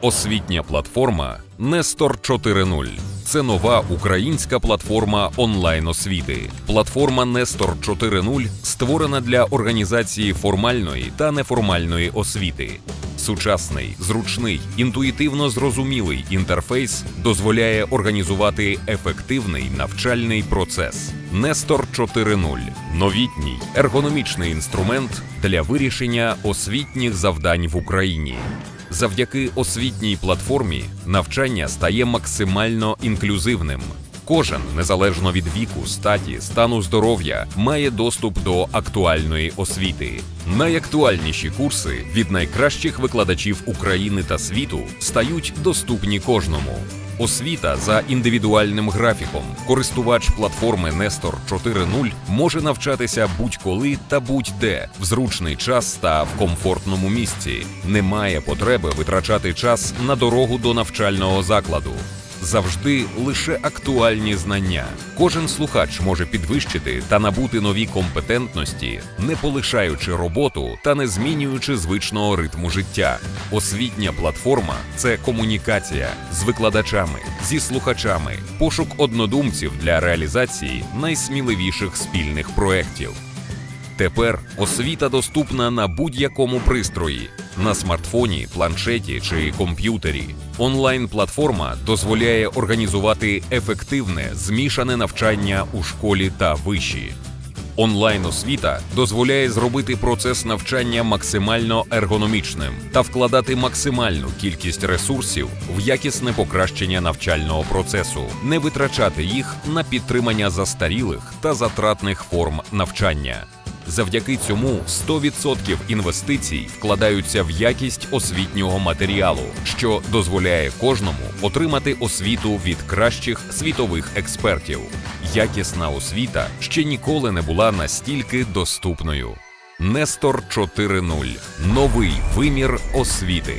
Освітня платформа Нестор 4.0. Це нова українська платформа онлайн-освіти. Платформа Нестор 4.0 створена для організації формальної та неформальної освіти. Сучасний, зручний, інтуїтивно зрозумілий інтерфейс дозволяє організувати ефективний навчальний процес. Нестор 4.0 новітній ергономічний інструмент для вирішення освітніх завдань в Україні. Завдяки освітній платформі навчання стає максимально інклюзивним. Кожен, незалежно від віку, статі, стану здоров'я, має доступ до актуальної освіти. Найактуальніші курси від найкращих викладачів України та світу стають доступні кожному. Освіта за індивідуальним графіком. Користувач платформи Нестор 4.0 може навчатися будь-коли та будь-де в зручний час та в комфортному місці. Немає потреби витрачати час на дорогу до навчального закладу. Завжди лише актуальні знання. Кожен слухач може підвищити та набути нові компетентності, не полишаючи роботу та не змінюючи звичного ритму життя. Освітня платформа це комунікація з викладачами, зі слухачами, пошук однодумців для реалізації найсміливіших спільних проєктів. Тепер освіта доступна на будь-якому пристрої на смартфоні, планшеті чи комп'ютері. Онлайн-платформа дозволяє організувати ефективне змішане навчання у школі та виші. Онлайн-освіта дозволяє зробити процес навчання максимально ергономічним та вкладати максимальну кількість ресурсів в якісне покращення навчального процесу, не витрачати їх на підтримання застарілих та затратних форм навчання. Завдяки цьому 100% інвестицій вкладаються в якість освітнього матеріалу, що дозволяє кожному отримати освіту від кращих світових експертів. Якісна освіта ще ніколи не була настільки доступною. Нестор 4.0 новий вимір освіти.